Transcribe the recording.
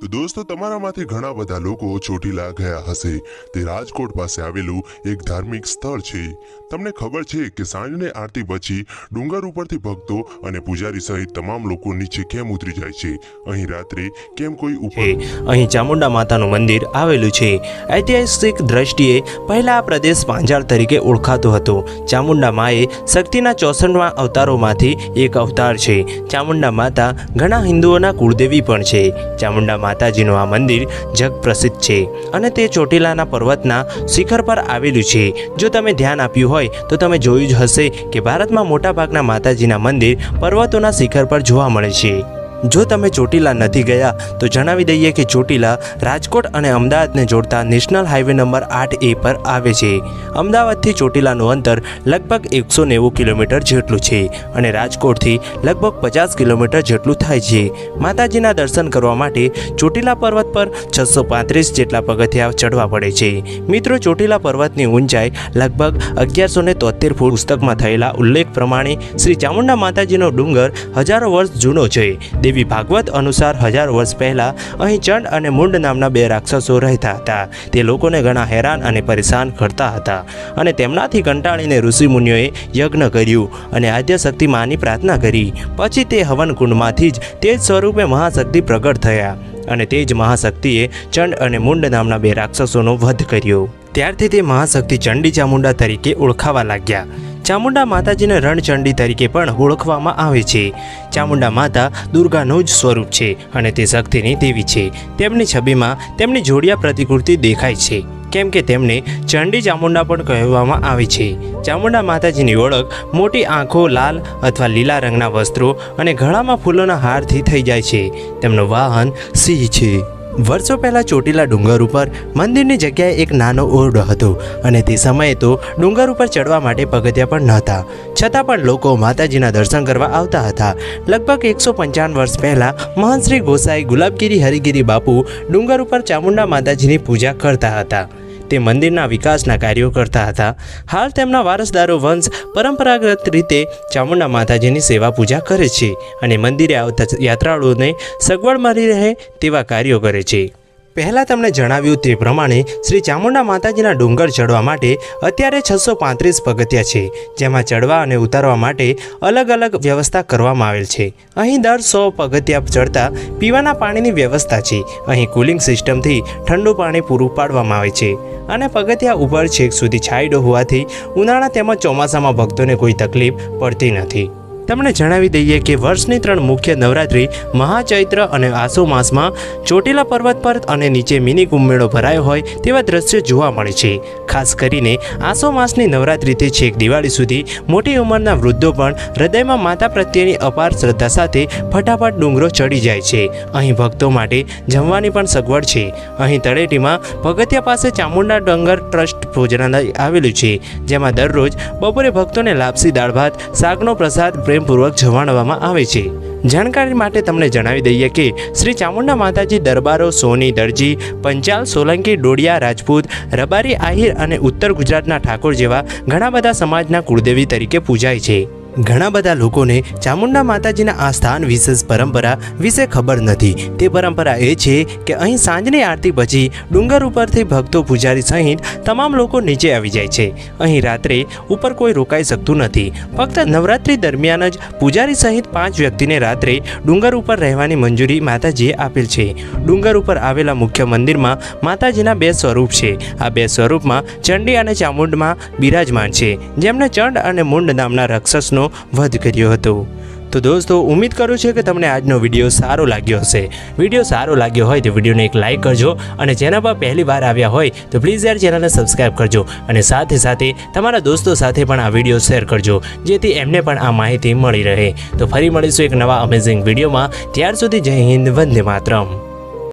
તો દોસ્તો, તમારામાંથી ઘણા બધા લોકો ચોટીલા ગયા હશે. તે રાજકોટ પાસે આવેલું એક ધાર્મિક સ્થળ છે. તમને ખબર છે કે સાંજને આરતી પછી ડુંગર ઉપરથી ભક્તો અને પૂજારી સહિત તમામ લોકો નીચે કેમ ઉતરી જાય છે? અહીં રાત્રે કેમ કોઈ ઉપર અહીં ચામુંડા માતાનું મંદિર આવેલું છે. ઐતિહાસિક દ્રષ્ટિએ પહેલા આ પ્રદેશ પાંજાળ તરીકે ઓળખાતો હતો. ચામુંડા માએ શક્તિના ચોસઠમાં અવતારોમાંથી એક અવતાર છે. ચામુંડા માતા ઘણા હિન્દુઓના કુળદેવી પણ છે. ચામુંડા માતાજીનું આ મંદિર જગ પ્રસિદ્ધ છે. અને તે ચોટીલાના પર્વતના શિખર પર આવેલું છે. જો તમે ધ્યાન આપ્યું હોય, તો તમે જોયું જ હશે કે ભારતમાં મોટાભાગના માતાજીના મંદિર પર્વતોના શિખર પર જોવા મળે છે. જો તમે ચોટીલા નથી ગયા, તો જણાવી દઈએ કે ચોટીલા રાજકોટ અને અમદાવાદને જોડતા નેશનલ હાઈવે નંબર આઠ એ પર આવે છે. અમદાવાદથી ચોટીલાનું અંતર લગભગ એકસો નેવું કિલોમીટર જેટલું છે અને રાજકોટથી લગભગ પચાસ કિલોમીટર જેટલું થાય છે. માતાજીના દર્શન કરવા માટે ચોટીલા પર્વત પર છસો પાંત્રીસ જેટલા પગથિયા ચડવા પડે છે. મિત્રો, ચોટીલા પર્વતની ઊંચાઈ લગભગ અગિયારસો ને તોતેર ફૂટ પુસ્તકમાં થયેલા ઉલ્લેખ પ્રમાણે શ્રી ચામુંડા માતાજીનો ડુંગર હજારો વર્ષ જૂનો છે. દેવી ભાગવત અનુસાર હજાર વર્ષ પહેલાં અહીં ચંડ અને મુંડ નામના બે રાક્ષસો રહેતા હતા. તે લોકોને ઘણા હેરાન અને પરેશાન કરતા હતા અને તેમનાથી કંટાળીને ઋષિમુનિઓએ યજ્ઞ કર્યું અને આદ્યશક્તિ માની પ્રાર્થના કરી. પછી તે હવન કુંડમાંથી જ તે જ સ્વરૂપે મહાશક્તિ પ્રગટ થયા અને તે જ મહાશક્તિએ ચંડ અને મુંડ નામના બે રાક્ષસોનો વધ કર્યો. ત્યારથી તે મહાશક્તિ ચંડી ચામુંડા તરીકે ઓળખાવા લાગ્યા. ચામુંડા માતાજીને રણચંડી તરીકે પણ ઓળખવામાં આવે છે. ચામુંડા માતા દુર્ગાનું જ સ્વરૂપ છે અને તે શક્તિની દેવી છે. તેમની છબીમાં તેમની જોડિયા પ્રતિકૃતિ દેખાય છે. કેમ કે તેમને ચંડી ચામુંડા પણ કહેવામાં આવે છે. ચામુંડા માતાજીની ઓળખ મોટી આંખો, લાલ અથવા લીલા રંગના વસ્ત્રો અને ગળામાં ફૂલોના હારથી થઈ જાય છે. તેમનું વાહન સિંહ છે. વર્ષો પહેલાં ચોટીલા ડુંગર ઉપર મંદિરની જગ્યાએ એક નાનો ઓરડો હતો અને તે સમયે તો ડુંગર ઉપર ચડવા માટે પગથિયા પણ નહોતા. છતાં પણ લોકો માતાજીના દર્શન કરવા આવતા હતા. લગભગ એકસો પંચાવન વર્ષ પહેલાં મહંત શ્રી ગોસાઈ ગુલાબગીરી હરિગીરી બાપુ ડુંગર ઉપર ચામુંડા માતાજીની પૂજા કરતા હતા. તે મંદિરના વિકાસના કાર્યો કરતા હતા. હાલ તેમના વારસદારો વંશ પરંપરાગત રીતે ચામુંડા માતાજીની સેવા પૂજા કરે છે અને મંદિરે આવતા યાત્રાળુઓને સગવડ મળી રહે તેવા કાર્યો કરે છે. પહેલાં તમને જણાવ્યું તે પ્રમાણે શ્રી ચામુંડા માતાજીના ડુંગર ચડવા માટે અત્યારે છસો પાંત્રીસ પગથિયા છે, જેમાં ચડવા અને ઉતારવા માટે અલગ અલગ વ્યવસ્થા કરવામાં આવેલ છે. અહીં દર સો પગથિયા ચડતા પીવાના પાણીની વ્યવસ્થા છે. અહીં કુલિંગ સિસ્ટમથી ઠંડુ પાણી પૂરું પાડવામાં આવે છે. અને પગથિયા ઉપર છેક સુધી છાંયડો હોવાથી ઉનાળા તેમજ ચોમાસામાં ભક્તોને કોઈ તકલીફ પડતી નથી. તમને જણાવી દઈએ કે વર્ષની ત્રણ મુખ્ય નવરાત્રિ મહાચૈત્ર અને આસો માસમાં ચોટીલા પર્વત પર અને નીચે મિની કુંભમેળો ભરાયો હોય તેવા દ્રશ્યો જોવા મળે છે. ખાસ કરીને આસો માસની નવરાત્રિથી છેક દિવાળી સુધી મોટી ઉંમરના વૃદ્ધો પણ હૃદયમાં માતા પ્રત્યેની અપાર શ્રદ્ધા સાથે ફટાફટ ડુંગરો ચડી જાય છે. અહીં ભક્તો માટે જમવાની પણ સગવડ છે. અહીં તળેટીમાં પગથિયા પાસે ચામુંડા ડુંગર ટ્રસ્ટ ભોજનાલય આવેલું છે, જેમાં દરરોજ બપોરે ભક્તોને લાપસી દાળ ભાત, શાકનો પ્રસાદ પ્રેમપૂર્વક જમાડવામાં આવે છે. જાણકારી માટે તમને જણાવી દઈએ કે શ્રી ચામુંડા માતાજી દરબારો, સોની, દરજી, પંચાલ, સોલંકી, ડોડિયા, રાજપૂત, રબારી, આહિર અને ઉત્તર ગુજરાતના ઠાકોર જેવા ઘણા બધા સમાજના કુળદેવી તરીકે પૂજાય છે. ઘણા બધા લોકોને ચામુંડા માતાજીના આ સ્થાન વિશેષ પરંપરા વિશે ખબર નથી. તે પરંપરા એ છે કે અહીં સાંજની આરતી પછી ડુંગર ઉપરથી ભક્તો પૂજારી સહિત તમામ લોકો નીચે આવી જાય છે. અહીં રાત્રે ઉપર કોઈ રોકાઈ શકતું નથી. ફક્ત નવરાત્રિ દરમિયાન જ પૂજારી સહિત પાંચ વ્યક્તિને રાત્રે ડુંગર ઉપર રહેવાની મંજૂરી માતાજીએ આપેલ છે. ડુંગર ઉપર આવેલા મુખ્ય મંદિરમાં માતાજીના બે સ્વરૂપ છે. આ બે સ્વરૂપમાં ચંડી અને ચામુંડમાં બિરાજમાન છે. જેમને ચંડ અને મુંડ નામના રાક્ષસનો વધ કર્યો હતો. તો દોસ્તો, ઉમ્મીદ કરું છું કે તમને આજનો વીડિયો સારો લાગ્યો હશે. વીડિયો સારો લાગ્યો હોય તો વિડીયોને એક લાઇક કરજો અને જેના પર પહેલી વાર આવ્યા હોય તો પ્લીઝ યાર ચેનલને સબસ્ક્રાઈબ કરજો અને સાથે સાથે તમારા દોસ્તો સાથે પણ આ વીડિયો શેર કરજો, જેથી એમને પણ આ માહિતી મળી રહે. તો ફરી મળીશું એક નવા અમેઝિંગ વિડીયોમાં. ત્યાર સુધી જય હિન્દ, વંદે માતરમ.